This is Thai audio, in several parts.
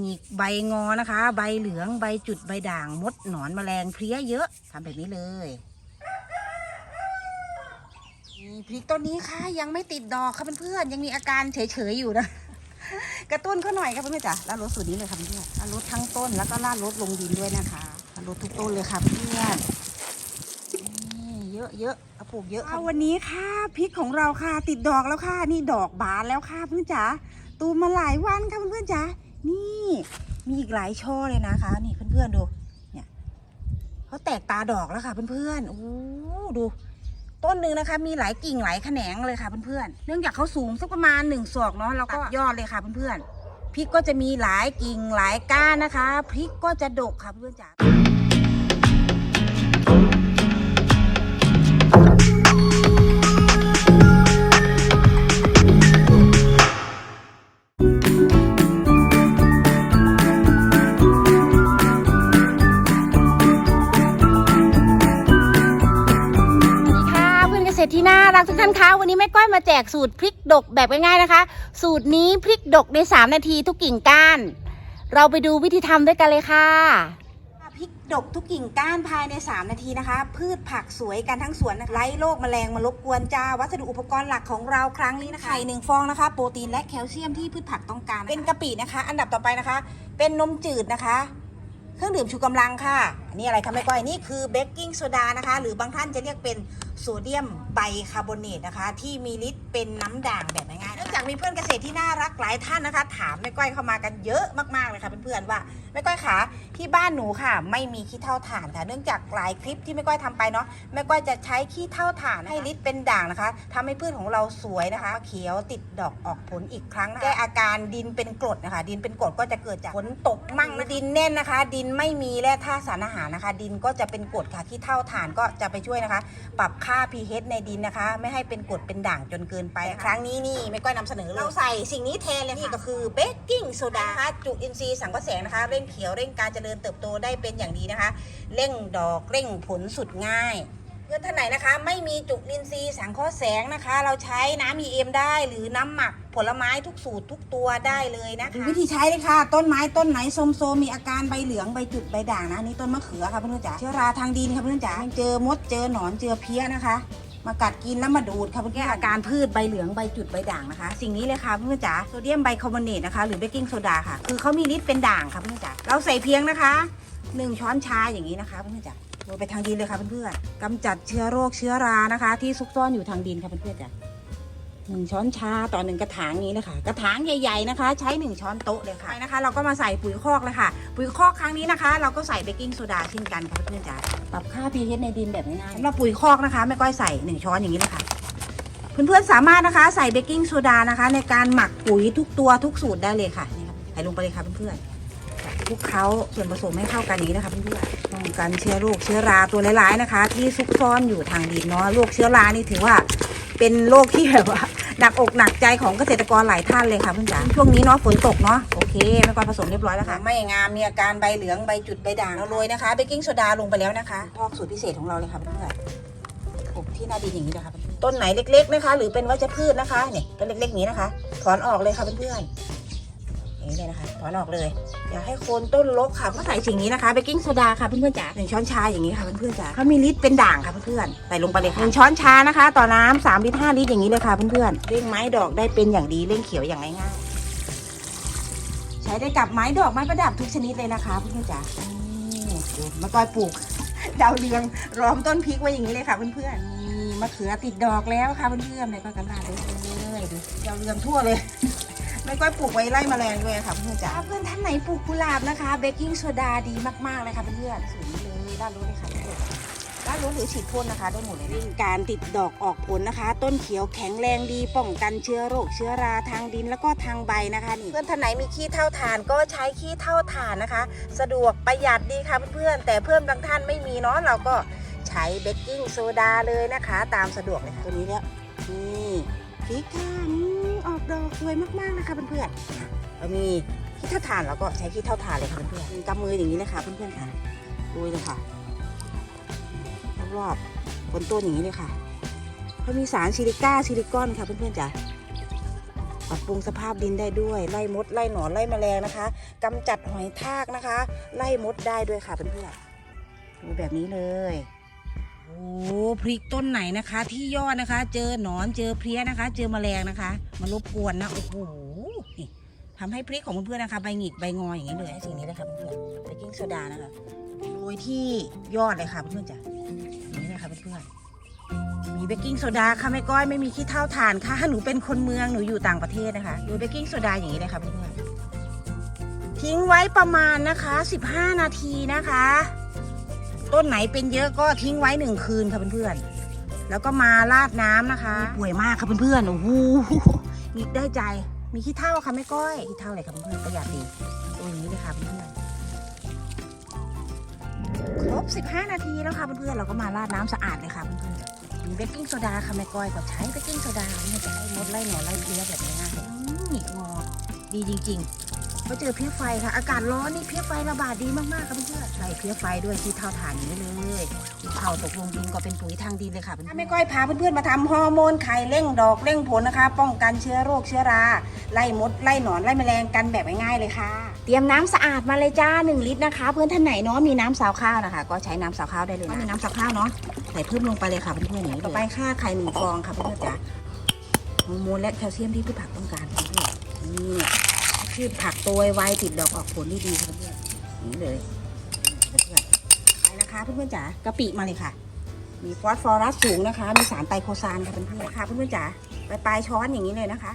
หงิกใบงอนะคะ ใบเหลืองใบจุดใบด่างมดหนอนแมลงเพลี้ยเยอะทำแบบนี้เลยนี่พริกต้นนี้ค่ะยังไม่ติดดอกค่ะเพื่อนๆยังมีอาการเฉยๆอยู่นะ กระตุ้นเขาหน่อยค่ะเพื่อนๆจ้ะลาดรถสูตรนี้เลยค่ะเพื่อนๆลาดรถทั้งต้นแล้วก็ลาดรถลงดินด้วยนะคะลาดรถทุกต้นเลยค่ะเพื่อนนี่เยอะเยอะๆเอาปลูกเยอะค่ะวันนี้ค่ะพริกของเราค่ะติดดอกแล้วค่ะนี่ดอกบานแล้วค่ะเพื่อนจ๋าตูมมาหลายวันค่ะเพื่อนๆจ๋า นี่มีอีกหลายช่อเลยนะคะ นี่เพื่อนๆดูเนี่ยเขาแตกตาดอกแล้วค่ะเพื่อนๆโอ้ดู ต้นหนึ่งนะคะ มีหลายกิ่งหลายแขนงเลยค่ะเพื่อนๆเนื่องจากเขาสูงสักประมาณหนึ่งศอกเนาะแล้วก็ยอดเลยค่ะเพื่อนๆพริกก็จะมีหลายกิ่งหลายก้านนะคะพริกก็จะดกค่ะเพื่อนจ๋า รักทุกท่านคะวันนี้แม่ก้อยมาแจกสูตรพริกดกแบบง่ายๆนะคะ สูตรนี้พริกดกใน 3 นาทีทุกกิ่งก้าน เราไปดูวิธีทำด้วยกันเลยค่ะพริกดกทุกกิ่งก้านภายใน 3 นาทีนะคะ พืชผักสวยกันทั้งสวนนะคะไล่โรคแมลงมารบกวนจ้า วัสดุอุปกรณ์หลักของเราครั้งนี้นะคะไข่หนึ่งฟองนะคะ โปรตีนและแคลเซียมที่พืชผักต้องการนะคะเป็นกะปินะคะ อันดับต่อไปนะคะ เป็นนมจืดนะคะ เครื่องดื่มชูกำลังค่ะอันนี้อะไรคะแม่ก้อย นี่คือเบกกิ้งโซดานะคะ หรือบางท่านจะเรียกเป็นโซเดียมไบคาร์บอเนตนะคะ ที่มีฤทธิ์เป็นน้ำด่างแบบง่ายๆ จากมีเพื่อนเกษตรที่น่ารักหลายท่านนะคะ ถามแม่ก้อยเข้ามากันเยอะมากๆเลยค่ะเพื่อนๆว่าแม่ก้อยขาที่บ้านหนูค่ะ ไม่มีขี้เท่าถ่านค่ะ เนื่องจากหลายคลิปที่แม่ก้อยทำไปเนาะแม่ก้อยจะใช้ขี้เท่าถ่านให้ฤทธิ์เป็นด่างนะคะทำให้พืชของเราสวยนะคะ เขียวติดดอกออกผลอีกครั้งแก้อาการดินเป็นกรดนะคะ ดินเป็นกรดก็จะเกิดจากฝนตกมั่งนะดินแน่นนะคะ ดินไม่มีแร่ธาตุสารอาหารนะคะ ดินก็จะเป็นกรดค่ะขี้เท่าถ่านก็จะไปช่วยนะคะ ปรับค่า pH ในดินนะคะ ไม่ให้เป็นกรดเป็นด่างจนเกินไป ครั้งนี้นี่ไม่ก้อยนำเสนอเลยเราใส่สิ่งนี้แทนเลยนี่ก็คือเบกกิ้งโซดานะคะจุลินทรีย์สังเคราะห์แสงนะคะเร่งเขียวเร่งการเจริญเติบโตได้เป็นอย่างดีนะคะ เร่งดอกเร่งผลสุดง่ายเพื่อนท่านไหนนะคะ ไม่มีจุลินทรีย์สังเคราะห์แสงนะคะ เราใช้น้ำ EM ได้หรือน้ำหมักผลไม้ทุกสูตรทุกตัวได้เลยนะคะวิธีใช้เลยค่ะ ต้นไม้ต้นไหนโซมๆมีอาการใบเหลืองใบจุดใบด่างนะอันนี่ต้นมะเขือค่ะเพื่อนๆจ๋าเชื้อราทางดินค่ะเพื่อนๆจ๋าเจอมดเจอหนอนเจอเพี้ยนะคะ มากัดกินแล้วมาดูดค่ะเพื่อนแก้อาการพืชใบเหลืองใบจุดใบด่างนะคะ สิ่งนี้เลยค่ะเพื่อนจ๋าโซเดียมไบคาร์บอเนตนะคะหรือเบกกิ้งโซดาค่ะ คือเขามีฤทธิ์เป็นด่างค่ะเพื่อนจ๋าเราใส่เพียงนะคะหนึ่งช้อนชาอย่างนี้นะคะเพื่อนจ๋าโรยไปทางดินเลยค่ะเพื่อนๆกำจัดเชื้อโรคเชื้อรานะคะ ที่ซุกซ่อนอยู่ทางดินค่ะเพื่อนๆจ้ะ หนึ่งช้อนชาต่อหนึ่งกระถางนี้นะคะ กระถางใหญ่ๆนะคะ ใช้หนึ่งช้อนโต๊ะเลยค่ะไปนะคะ เราก็มาใส่ปุ๋ยคอกเลยค่ะ ปุ๋ยคอกครั้งนี้นะคะ เราก็ใส่เบกกิ้งโซดาเช่นกันค่ะเพื่อนๆจ้ะปรับค่า pH ในดินแบบง่ายๆสำหรับปุ๋ยคอกนะคะแม่ก้อยใส่หนึ่งช้อนอย่างนี้เลยค่ะเพื่อนๆสามารถนะคะใส่เบกกิ้งโซดานะคะ ในการหมักปุ๋ยทุกตัวทุกสูตรได้เลยค่ะนี่ครับใส่ลงไปเลยค่ะเพื่อนๆคลุกเคล้าส่วนผสมให้เข้ากันนี้นะคะเพื่อนๆป้องกันเชื้อโรคเชื้อราตัวร้ายๆนะคะ ที่ซุกซ่อนอยู่ทางดินเนาะโรคเชื้อรานี่ถือว่า เป็นโรคที่แบบว่า หนักอกหนักใจของเกษตรกรหลายท่านเลยค่ะเพื่อนจ๋าช่วงนี้เนาะฝนตกเนาะโอเคแม่กวาดผสมเรียบร้อยแล้วค่ะ ไม่งามมีอาการใบเหลืองใบจุดใบด่างเราโรยนะคะเบกกิ้งโซดาลงไปแล้วนะคะพอกสูตรพิเศษของเราเลยค่ะเพื่อนๆอบที่หน้าดินอย่างนี้นะคะต้นไหนเล็ก ๆนะคะ หรือเป็นวัชพืชนะคะเนี่ยต้นเล็กๆอย่างนี้นะคะ ถอนออกเลยค่ะเพื่อนๆอย่าง นี้เลยนะคะถอนออกเลย อย่าให้โคนต้นรกค่ะก็ใส่สิ่งนี้นะคะเบกกิ้งโซดาค่ะเพื่อนๆจ๋าหนึ่งช้อนชาอย่างนี้ค่ะเพื่อนๆจ๋าเขามีฤทธิ์เป็นด่างค่ะเพื่อนๆใส่ลงไปเลยค่ะหนึ่งช้อนชานะคะ ต่อน้ำสามลิตรห้าลิตรอย่างนี้เลยค่ะเพื่อนๆเร่งไม้ดอกได้เป็นอย่างดีเร่งเขียวอย่างง่ายๆใช้ได้กับไม้ดอกไม้ประดับทุกชนิดเลยนะคะเพื่อนๆจ๋านี่ดูมะกอยปลูกดาวเรืองล้อมต้นพริกไว้อย่างนี้เลยค่ะเพื่อนมีมะเขือติดดอกแล้วค่ะเพื่อนๆเลยก็กระลาดเลยดูดาวเรืองทั่วเลย ไม่ก้อยปลูกไว้ไล่แมลงด้วยค่ะเพื่อนจ๋าเพื่อนท่านไหนปลูกกุหลาบนะคะเบกกิ้งโซดาดีมากๆเลยค่ะเพื่อนๆสูงเลยด้านรู้เลยค่ะเพื่อนด้านรู้หรือฉีดพ่นนะคะได้หมดเลยนะการติดดอกออกผลนะคะ ต้นเขียวแข็งแรงดีป้องกันเชื้อโรคเชื้อราทางดินแล้วก็ทางใบนะคะนี่เพื่อนท่านไหนมีขี้เท่าฐานก็ใช้ขี้เท่าฐานนะคะ สะดวกประหยัดดีค่ะเพื่อนๆแต่เพื่อนบางท่านไม่มีเนาะเราก็ใช้เบกกิ้งโซดาเลยนะคะ ตามสะดวกเลยค่ะตัวนี้เนี่ยนี่พริกค่ะอืมออก ดอกสวยมากๆนะคะเพื่อนๆเรามีขี้เท่าฐานเราก็ใช้ขี้เท่าฐานเลยค่ะเพื่อนๆกำมืออย่างนี้เลยค่ะเพื่อนๆค่ะดูเลยค่ะรอบๆบนต้นอย่างนี้เลยค่ะเขามีสารซิลิก้าซิลิคอนค่ะเพื่อนๆจ้ะปรับปรุงสภาพดินได้ด้วย ไล่มด ไล่หนอนไล่แมลงนะคะกำจัดหอยทากนะคะ ไล่มดได้ด้วยค่ะเพื่อนๆดูแบบนี้เลย โอ้พริกต้นไหนนะคะ ที่ยอดนะคะ เจอหนอนเจอเพลี้ยนะคะ เจอแมลงนะคะ มารบกวนนะโอ้โหทำให้พริกของเพื่อนๆนะคะใบหงิกใบงออย่างนี้เลยสิ่งนี้เลยค่ะเพื่อนๆเบกกิ้งโซดานะคะโรยที่ยอดเลยค่ะเพื่อนๆจ้ะอย่างนี้เลยค่ะเพื่อนๆมีเบกกิ้งโซดาค่ะแม่ก้อยไม่มีขี้เท่าฐานค่ะหนูเป็นคนเมืองหนูอยู่ต่างประเทศนะคะโรยเบกกิ้งโซดาอย่างนี้เลยค่ะเพื่อนๆทิ้งไว้ประมาณนะคะ 15 นาทีนะคะ ต้นไหนเป็นเยอะก็ทิ้งไว้หนึ่งคืนค่ะเพื่อนๆ แล้วก็มาราดน้ำนะคะป่วยมากค่ะเพื่อนๆ โอ้โหมีได้ใจ มีขี้เท่าค่ะแม่ก้อย ขี้เท่าอะไรค่ะเพื่อนๆประหยัดดีตัวอย่างนี้เลยค่ะเพื่อนๆ ครบ 15 นาทีแล้วค่ะเพื่อนๆ เราก็มาราดน้ำสะอาดเลยค่ะเพื่อนๆ มีเบกกิ้งโซดาค่ะแม่ก้อยก็ใช้เบกกิ้งโซดาเนี่ยจะให้มดไล่หนอนไล่เพลี้ยแบบง่ายๆอืมหนีบงอดีจริง ๆ เพราะเจอเพี้ยไฟค่ะ อากาศร้อนนี่เพี้ยไฟระบาดดีมากๆค่ะเพื่อนๆใส่เพี้ยไฟด้วยที่เท่าฐานอย่างนี้เลยที่เท่าตกลงดินก็เป็นปุ๋ยทางดินเลยค่ะเพื่อนๆแม่ก้อยพาเพื่อนๆมาทำฮอร์โมนไข่เร่งดอกเร่งผลนะคะ ป้องกันเชื้อโรคเชื้อรา ไล่มดไล่หนอนไล่แมลงกันแบบง่ายๆเลยค่ะ เตรียมน้ำสะอาดมาเลยจ้า 1 ลิตรนะคะ เพื่อนท่านไหนเนาะมีน้ำสาวข้าวนะคะ ก็ใช้น้ำสาวข้าวได้เลยนะมีน้ำสาวข้าวเนาะใส่เพิ่มลงไปเลยค่ะเพื่อนๆอย่างนี้ต่อไปค่าไข่หนึ่งฟองค่ะเพื่อนๆจ้ะฮอร์โมนและแคลเซียมที่พืชผักต้องการเพื่อน ๆนี่พืชผักตัวไวติดดอกออกผลด้ดีค่ะเพื่อนนี่เลยเพื่อนๆไปนะคะเพื่อนๆจ๋ากะปิมาเลยค่ะ มีฟอสฟอรัสสูงนะคะ มีสารไตรโคซานค่ะเพื่อนๆค่ะเพื่อนๆจ๋าไปปลายช้อนอย่างนี้เลยนะคะ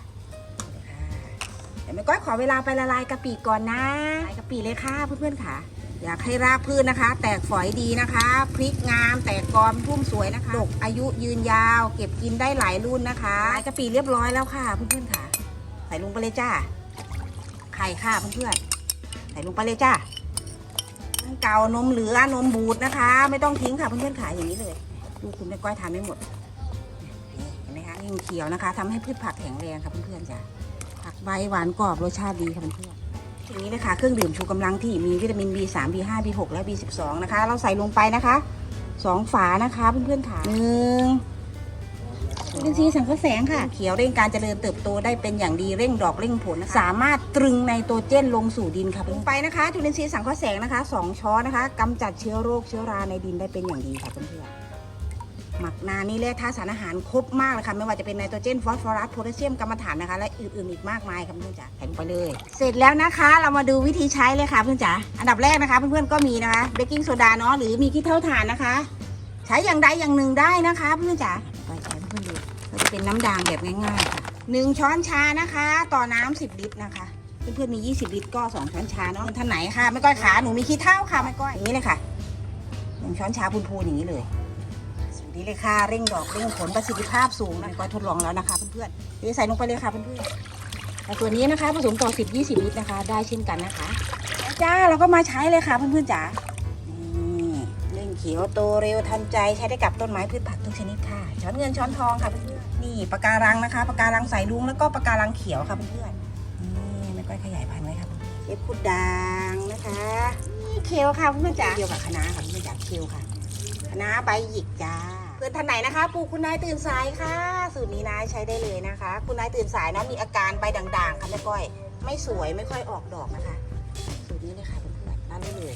เดี๋ยวแม่ก้อยขอเวลาไปละลายกะปิก่อนนะละลายกะปิเลยค่ะเพื่อนๆค่ะ อยากให้รากพืชนะคะ แตกฝอยดีนะคะพริกงาม แตกกอมพุ่มสวยนะคะดกอายุยืนยาว เก็บกินได้หลายรุ่นนะคะละลายกะปิเรียบร้อยแล้วค่ะเพื่อนๆค่ะ ใส่ลงไปเลยจ้า ไข่ค่ะเพื่อนๆใส่ลงไปเลยจ้าน้ำเก่านมเหลือนมบูดนะคะ ไม่ต้องทิ้งค่ะเพื่อนๆขายอย่างนี้เลยดูคุณแม่ก้อยทานไม่หมดเห็นไหมคะยิ่งเขียวนะคะทำให้พืชผักแข็งแรงค่ะเพื่อนๆจ้ะผักใบหวานกรอบรสชาติดีค่ะเพื่อนๆทีนี้นะคะเครื่องดื่มชูกำลังที่มีวิตามิน B3 B5 B6 และ B12 นะคะ เราใส่ลงไปนะคะสองฝานะคะเพื่อนๆค่ะหนึ่ง จุลินทรีย์สังเคราะห์แสงค่ะ เขียวเร่งการเจริญเติบโตได้เป็นอย่างดีเร่งดอกเร่งผลนะคะสามารถตรึงไนโตรเจนลงสู่ดินค่ะลงไปนะคะ จุลินทรีย์สังเคราะห์แสงนะคะสองช้อนนะคะกำจัดเชื้อโรคเชื้อราในดินได้เป็นอย่างดีค่ะเพื่อนๆหมักนานนี่แร่ธาตุสารอาหารครบมากเลยค่ะ ไม่ว่าจะเป็นไนโตรเจนฟอสฟอรัสโพแทสเซียมกรรมฐานนะคะ และอื่นๆอีกมากมายค่ะเพื่อนๆจ๋าใส่ลงไปเลย เสร็จแล้วนะคะ เรามาดูวิธีใช้เลยค่ะเพื่อนจ๋าอันดับแรกนะคะ เพื่อนๆก็มีนะคะเบกกิ้งโซดาเนาะหรือมีขี้เถ้าถ่านนะคะ ใช้อย่างใดอย่างหนึ่งได้นะคะ เพื่อนๆจ๋าไปใช้เพื่อนๆดูก็จะ เป็นน้ำด่างแบบง่ายๆค่ะหนึ่งช้อนชานะคะ ต่อน้ำสิบลิตรนะคะ เพื่อนๆมี 20 ลิตรก็สองช้อนชาเนาะท่านไหนค่ะไม่ก้อยขาหนูมีขี้เท่าค่ะไม่ก้อยอย่างนี้เลยค่ะหนึ่งช้อนชาพูนๆอย่างนี้เลยสูตรนี้เลยค่ะเร่งดอกเร่งผลประสิทธิภาพสูงนะก้อยทดลองแล้วนะคะเพื่อนๆเทใส่ลงไปเลยค่ะเพื่อนๆแต่ตัวนี้นะคะผสมต่อ 10 20 ลิตรนะคะ ได้เช่นกันนะคะจ้าเราก็มาใช้เลยค่ะเพื่อนๆจ๋านี่เร่งเขียวโตเร็วทันใจใช้ได้กับต้นไม้พืชผักทุกชนิดค่ะช้อนเงินช้อนทองค่ะเพื่อน ปะการังนะคะปะการังใส่ลุงแล้วก็ปะการังเขียวค่ะเพื่อนๆนี่ไม่ก้อยขยายพันธุ์ไว้ค่ะเพื่อนๆเอฟคุดด่างนะคะนี่เคลค่ะเพื่อนๆจ๋าเดียวกับคะน้าค่ะเพื่อนๆจ๋าเคลค่ะคะน้าใบหยิกจ้าเพื่อนท่านไหนนะคะปลูกคุณนายตื่นสายค่ะ สูตรนี้นายใช้ได้เลยนะคะ คุณนายตื่นสายนะมีอาการใบด่างๆค่ะแม่ก้อย ไม่สวยไม่ค่อยออกดอกนะคะ สูตรนี้เลยค่ะเพื่อนๆนั่นได้เลย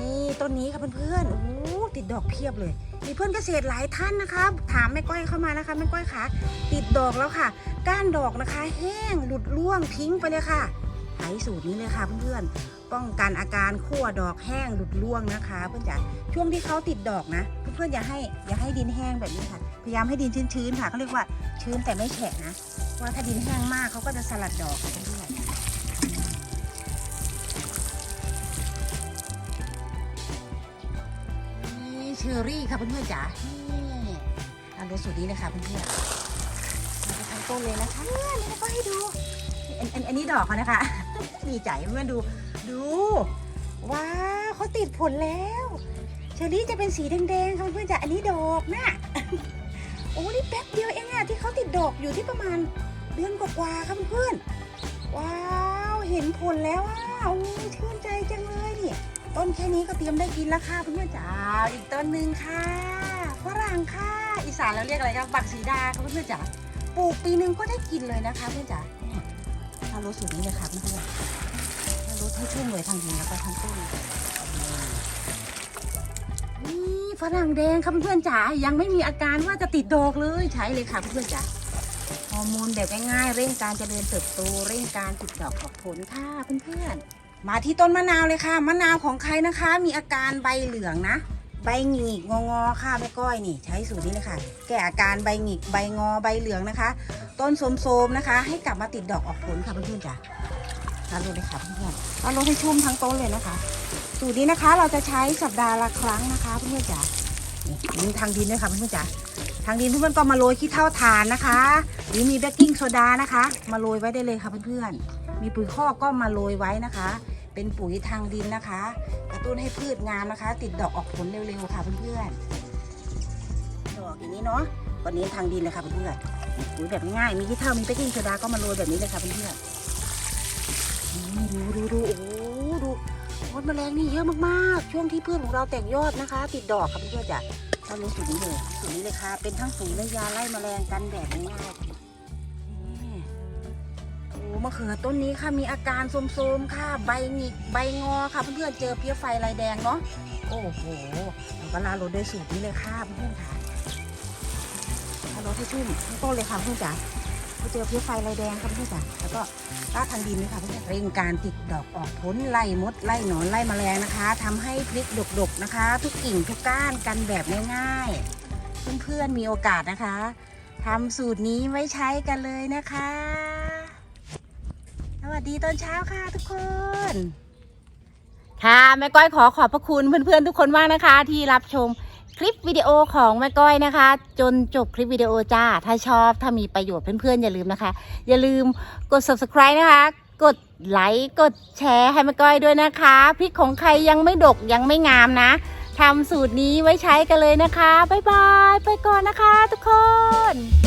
นี่ต้นนี้ค่ะเพื่อนๆโอ้โหติดดอกเพียบเลย มีเพื่อนเกษตรหลายท่านนะคะ ถามแม่ก้อยเข้ามานะคะแม่ก้อยคะติดดอกแล้วค่ะ ก้านดอกนะคะ แห้งหลุดร่วงทิ้งไปเลยค่ะใช้สูตรนี้เลยค่ะเพื่อนๆป้องกันอาการขั้วดอกแห้งหลุดร่วงนะคะ เพื่อนจ๋าช่วงที่เขาติดดอกนะ เพื่อนๆอย่าให้อย่าให้ดินแห้งแบบนี้ค่ะ พยายามให้ดินชื้นๆค่ะเขาเรียกว่าชื้นแต่ไม่แฉะนะว่าถ้าดินแห้งมากเขาก็จะสลัดดอกค่ะ อรี่ค่ะเพื่อนๆจ๋านี่ทำดูสูตรนี้เลยค่ะเพื่อนๆทั้งต้นเลยนะคะนี่ก็ให้ดูอันอันอันนี้ดอกเขานะคะดีใจเพื่อนดูดู ว้าวเขาติดผลแล้วเชอรี่จะเป็นสีแดงๆค่ะเพื่อนๆจ๋าอันนี้ดอกนะโอ้นี่แป๊บเดียวเองอะที่เขาติดดอกอยู่ที่ประมาณเดือนกว่าๆค่ะเพื่อนว้าวเห็นผลแล้วอะโอ้ยชื่นใจจังเลยนี่ ต้นแค่นี้ก็เตรียมได้กินแล้วค่ะเพื่อนๆจ๋าอีกต้นหนึ่งค่ะฝรั่งค่ะ อีสานเราเรียกอะไรครับบักสีดาค่ะเพื่อนๆจ๋าปลูกปีหนึ่งก็ได้กินเลยนะคะเพื่อนจ๋าถ้ารสสูตรนี้เลยค่ะเพื่อนๆถ้ารสให้ชุ่มเลยทางดินแล้วก็ทางต้นนี่ฝรั่งแดงค่ะเพื่อนๆจ๋ายังไม่มีอาการว่าจะติดดอกเลยใช้เลยค่ะเพื่อนๆจ๋าฮอร์โมนแบบง่ายๆเร่งการเจริญเติบโตเร่งการติดดอกออกผลค่ะเพื่อนๆ มาที่ต้นมะนาวเลยค่ะ มะนาวของใครนะคะ มีอาการใบเหลืองนะ ใบหงิกงองอๆค่ะแม่ก้อยนี่ ใช้สูตรนี้เลยค่ะ แก้อาการใบหงิกใบงอใบเหลืองนะคะ ต้นโสมๆนะคะ ให้กลับมาติดดอกออกผลค่ะเพื่อนๆจ๋าตาลดเลยค่ะเพื่อนๆตาลดให้ชุ่มทั้งต้นเลยนะคะ สูตรนี้นะคะเราจะใช้สัปดาห์ละครั้งนะคะเพื่อนๆจ๋านี่ทางดินด้วยค่ะเพื่อนๆจ๋าทางดินเพื่อนๆก็มาโรยขี้เท่าฐานนะคะ หรือมีเบกกิ้งโซดานะคะ มาโรยไว้ได้เลยค่ะเพื่อนๆมีปุ๋ยคอกก็มาโรยไว้นะคะ เป็นปุ๋ยทางดินนะคะ กระตุ้นให้พืชงามนะคะ ติดดอกออกผลเร็วๆค่ะเพื่อนๆดอกอย่างนี้เนาะวันนี้ทางดินเลยค่ะเพื่อนๆปุ๋ยแบบง่ายมีขี้เท่ามีเบกกิ้งโซดาก็มาโรยแบบนี้เลยค่ะเพื่อนๆดูดูดูโอ้ดูมดแมลงนี่เยอะมากๆ ช่วงที่เพืชของเราแตกยอดนะคะ ติดดอกค่ะเพื่อนๆจ้ะเรารู้สูตรนี้เลยสูตรนี้เลยค่ะ เป็นทั้งปุ๋ยและยาไล่แมลงกันแบบง่ายๆนี่โอ้ มะเขือต้นนี้ค่ะมีอาการโทมๆค่ะใบหงิกใบงอค่ะเพื่อนๆเจอเพี้ยไฟลายแดงเนาะโอ้โหเราก็ลาโรดด้วยสูตรนี้เลยค่ะเพื่อนๆค่ะลาโรดให้ชุ่มทั้งต้นเลยค่ะเพื่อนจ๋าเจอเพี้ยไฟลายแดงค่ะเพื่อนจ๋าแล้วก็ราทางดินเลยค่ะเพื่อนเร่งการติดดอกออกผลไล่มดไล่หนอนไล่แมลงนะคะทำให้พริกดกๆนะคะ ทุกกิ่งทุกก้านกันแบบง่ายๆเพื่อนๆมีโอกาสนะคะทำสูตรนี้ไว้ใช้กันเลยนะคะ วัสดีตอนเช้าค่ะทุกคน ค่ะแม่ก้อยขอขอบพระคุณเพื่อนๆทุกคนมากนะคะ ที่รับชมคลิปวิดีโอของแม่ก้อยนะคะ จนจบคลิปวิดีโอจ้า ถ้าชอบถ้ามีประโยชน์เพื่อนๆอย่าลืมนะคะ อย่าลืมกด subscribe นะคะ กดไลค์กดแชร์ให้แม่ก้อยด้วยนะคะพริกของใครยังไม่ดกยังไม่งามนะทำสูตรนี้ไว้ใช้กันเลยนะคะบ๊ายบายไปก่อนนะคะทุกคน